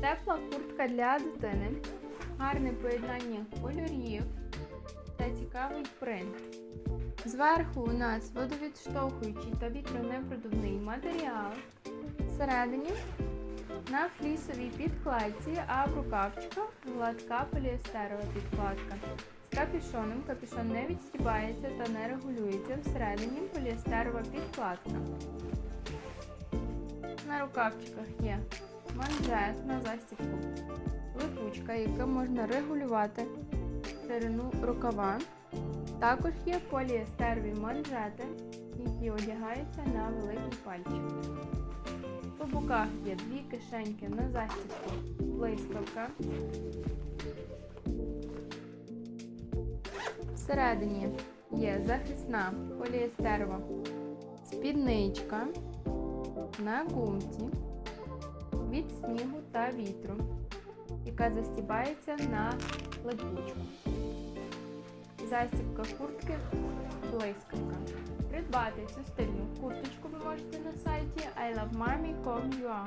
Тепла куртка для дитини, гарне поєднання кольорів та цікавий принт. Зверху у нас водовідштовхуючий та вітронепродувний матеріал. Всередині на флісовій підкладці, а в рукавчиках гладка поліестерова підкладка. З капюшоном капюшон не відстібається та не регулюється. Всередині поліестерова підкладка. На рукавчиках є манжет на застібку, липучка, яка можна регулювати ширину рукава. Також є поліестерові манжети, які одягаються на великий пальчик. По боках є дві кишеньки на застібку, блискавка. Всередині є захисна поліестерова спідничка на гумці від снігу та вітру, яка застібається на липучку. Застібка куртки блискавка. Придбати цю стильну курточку ви можете на сайті ilovemarmy.com.ua